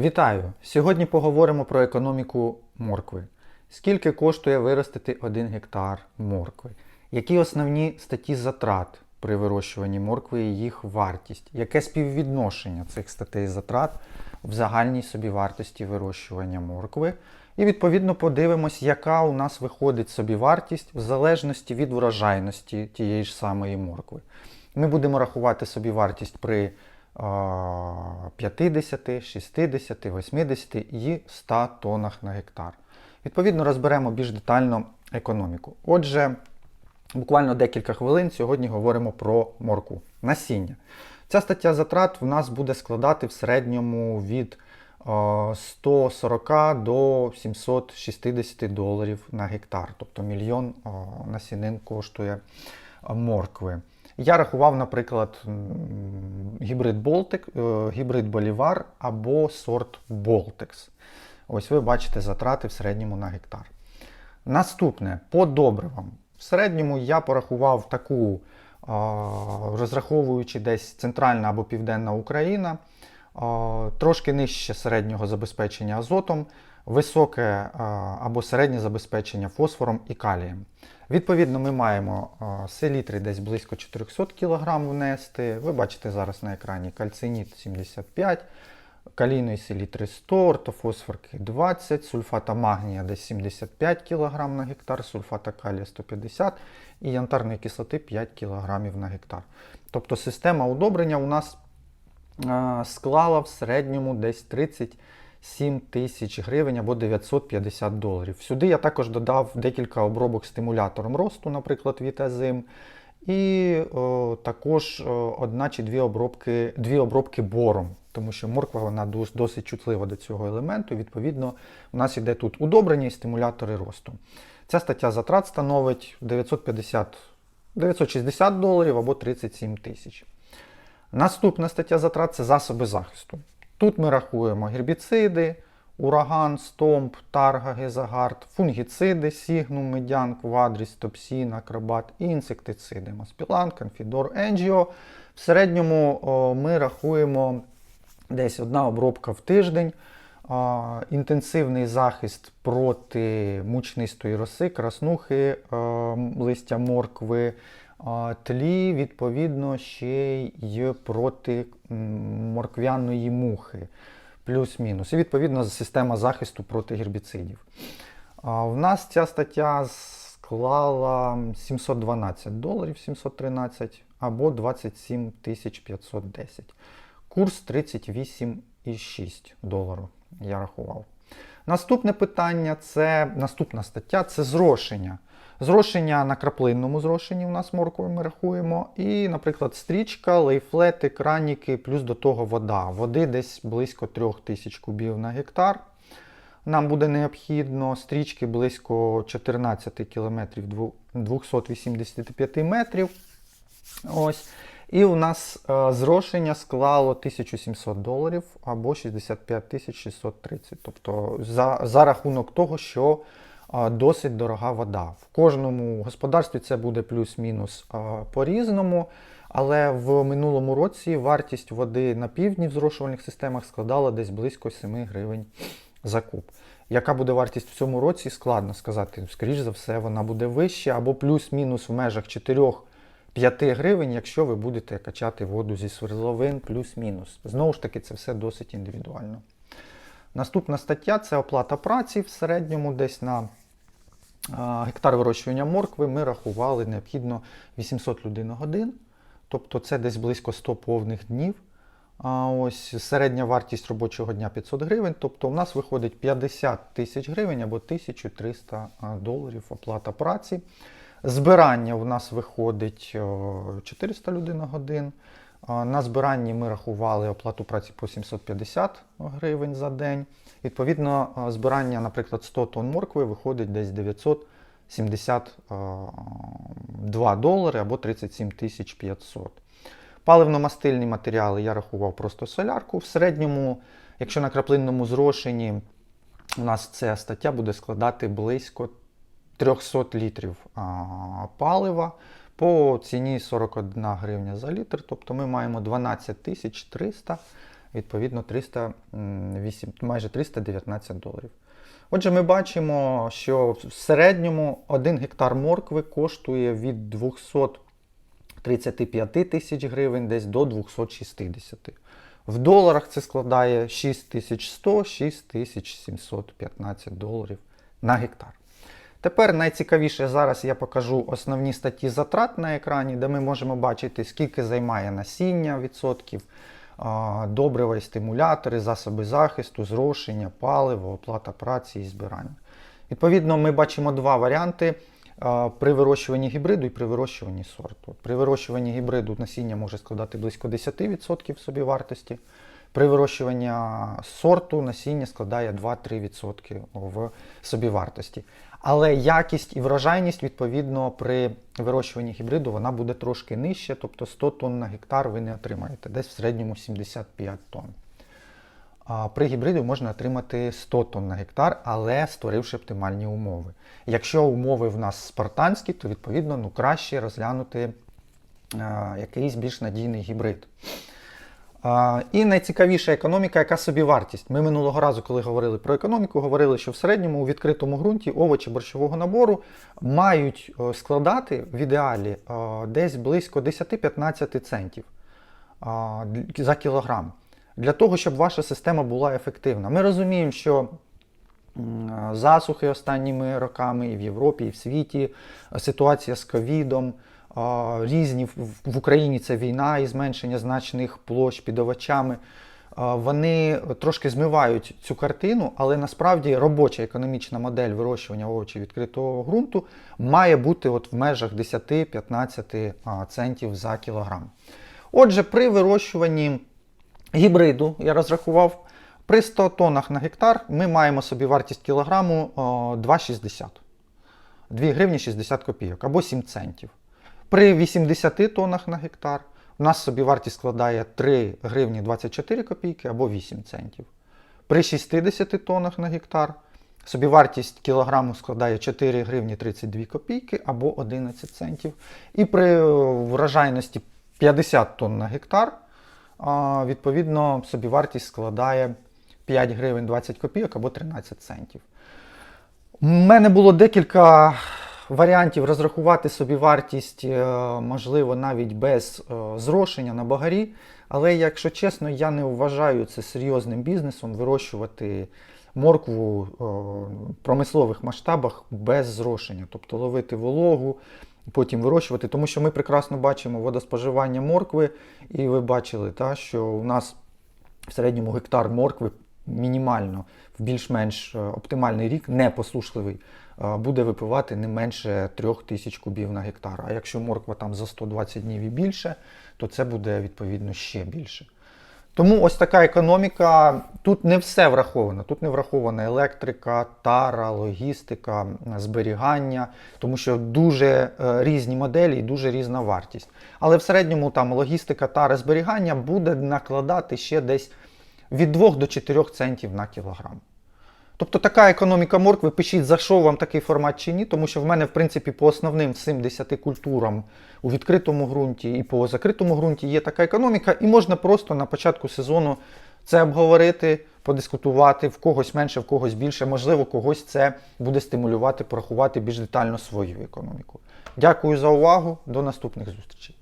Вітаю! Сьогодні поговоримо про економіку моркви. Скільки коштує виростити 1 гектар моркви? Які основні статті затрат при вирощуванні моркви і їх вартість? Яке співвідношення цих статей затрат в загальній собівартості вирощування моркви? І відповідно подивимось, яка у нас виходить собівартість в залежності від врожайності тієї ж самої моркви. Ми будемо рахувати собівартість при 50, 60, 80 і 100 тоннах на гектар. Відповідно, розберемо більш детально економіку. Отже, буквально декілька хвилин сьогодні говоримо про морку. Насіння. Ця стаття затрат в нас буде складати в середньому від 140 до 760 доларів на гектар, тобто мільйон насінин коштує моркви. Я рахував, наприклад, гібрид Болтик, е, гібрид Болівар або сорт Болтекс. Ось ви бачите затрати в середньому на гектар. Наступне по добривам. В середньому я порахував таку, розраховуючи десь центральна або південна Україна, трошки нижче середнього забезпечення азотом, високе або середнє забезпечення фосфором і калієм. Відповідно, ми маємо селітри десь близько 400 кг внести. Ви бачите зараз на екрані кальциніт 75 калійної селітри 100, ортофосфорки 20, сульфата магнія десь 75 кг на гектар, сульфата калія 150 і янтарної кислоти 5 кг на гектар. Тобто система удобрення у нас склала в середньому десь 30 7 тисяч гривень або 950 доларів. Сюди я також додав декілька обробок стимулятором росту, наприклад, вітазим. І о, також о, одна чи дві обробки дві обробки бором, тому що морква вона досить чутлива до цього елементу. Відповідно, у нас йде тут удобрення і стимулятори росту. Ця стаття затрат становить 950, 960 доларів або 37 тисяч. Наступна стаття затрат це засоби захисту. Тут ми рахуємо гербіциди, ураган, стомп, тарга, гезагард, фунгіциди, сігнум, медян, квадріс, топсін, акробат і інсектициди, маспілан, конфідор, енджіо. В середньому о, ми рахуємо десь одна обробка в тиждень. Інтенсивний захист проти мучнистої роси, краснухи, а, листя моркви, тлі, відповідно, ще й проти морквяної мухи, плюс-мінус. І відповідно система захисту проти гербіцидів. В нас ця стаття склала 712 доларів 713 або 27 510. Курс 38,6 доларів. Я рахував. Наступне питання це наступна стаття це зрошення. Зрошення на краплинному зрошенні у нас морквою ми рахуємо. І, наприклад, стрічка, лейфлети, краніки, плюс до того вода. Води десь близько 3000 кубів на гектар. Нам буде необхідно стрічки близько 14 км 285 метрів. Ось. І у нас е, зрошення склало 1700 доларів або 65 630. Тобто за, за рахунок того, що досить дорога вода. В кожному господарстві це буде плюс-мінус по-різному. Але в минулому році вартість води на півдні в зрошувальних системах складала десь близько 7 гривень за куб. Яка буде вартість в цьому році, складно сказати. Скоріше за все, вона буде вища або плюс-мінус в межах 4-5 гривень, якщо ви будете качати воду зі свердловин, плюс-мінус. Знову ж таки, це все досить індивідуально. Наступна стаття це оплата праці в середньому десь на гектар вирощування моркви ми рахували необхідно 800 людей на годин, тобто це десь близько 100 повних днів. А ось Середня вартість робочого дня 500 гривень, тобто у нас виходить 50 тисяч гривень або 1300 доларів оплата праці. Збирання у нас виходить 400 людей на годин. На збиранні ми рахували оплату праці по 750 гривень за день. Відповідно, збирання, наприклад, 100 тонн моркви виходить десь 972 долари або 37 500. Паливно-мастильні матеріали я рахував просто солярку. В середньому, якщо на краплинному зрошенні, у нас ця стаття буде складати близько 300 літрів палива по ціні 41 гривня за літр. Тобто ми маємо 12 300 відповідно 308, майже 319 доларів. Отже, ми бачимо, що в середньому 1 гектар моркви коштує від 235 тисяч гривень десь до 260. В доларах це складає 6100 6715 доларів на гектар. Тепер найцікавіше зараз я покажу основні статті затрат на екрані, де ми можемо бачити, скільки займає насіння відсотків, добрива і стимулятори, засоби захисту, зрошення, паливо, оплата праці і збирання. Відповідно, ми бачимо два варіанти при вирощуванні гібриду і при вирощуванні сорту. При вирощуванні гібриду насіння може складати близько 10% собівартості. При вирощуванні сорту насіння складає 2-3% в собівартості. Але якість і врожайність, відповідно, при вирощуванні гібриду вона буде трошки нижче, тобто 100 тонн на гектар ви не отримаєте, десь в середньому 75 тонн. При гібриді можна отримати 100 тонн на гектар, але створивши оптимальні умови. Якщо умови в нас спартанські, то відповідно ну, краще розглянути а, якийсь більш надійний гібрид. І найцікавіша економіка, яка собівартість. Ми минулого разу, коли говорили про економіку, говорили, що в середньому у відкритому ґрунті овочі борщового набору мають складати в ідеалі десь близько 10-15 центів за кілограм. Для того, щоб ваша система була ефективна. Ми розуміємо, що засухи останніми роками і в Європі, і в світі, ситуація з ковідом, різні в- Україні це війна і зменшення значних площ під овочами. Вони трошки змивають цю картину, але насправді робоча економічна модель вирощування овочів відкритого ґрунту має бути от в межах 10-15 центів за кілограм. Отже, при вирощуванні гібриду я розрахував, при 100 тоннах на гектар ми маємо собі вартість кілограму 2,60. 2 гривні 60 копійок або 7 центів. При 80 тоннах на гектар у нас собі вартість складає 3 гривні 24 копійки або 8 центів. При 60 тоннах на гектар собівартість кілограму складає 4 гривні 32 копійки або 11 центів. І при е, врожайності 50 тонн на гектар, відповідно, собівартість складає 5 гривень 20 копійок або 13 центів. У мене було декілька варіантів розрахувати собі вартість, е, можливо, навіть без е, зрошення на багарі. Але, якщо чесно, я не вважаю це серйозним бізнесом вирощувати моркву е, в промислових масштабах без зрошення, тобто ловити вологу, потім вирощувати, тому що ми прекрасно бачимо водоспоживання моркви, і ви бачили, та, що у нас в середньому гектар моркви мінімально в більш-менш оптимальний рік, непосушливий, буде випивати не менше 3000 кубів на гектар. А якщо морква там за 120 днів і більше, то це буде відповідно ще більше. Тому ось така економіка. Тут не все враховано. Тут не врахована електрика, тара, логістика, зберігання, тому що дуже е, різні моделі і дуже різна вартість. Але в середньому там логістика, тара, зберігання буде накладати ще десь від 2 до 4 центів на кілограм. Тобто така економіка моркви, пишіть, зайшов вам такий формат чи ні, тому що в мене, в принципі, по основним всім 10 культурам у відкритому ґрунті і по закритому ґрунті є така економіка, і можна просто на початку сезону це обговорити, подискутувати, в когось менше, в когось більше. Можливо, когось це буде стимулювати, порахувати більш детально свою економіку. Дякую за увагу, до наступних зустрічей.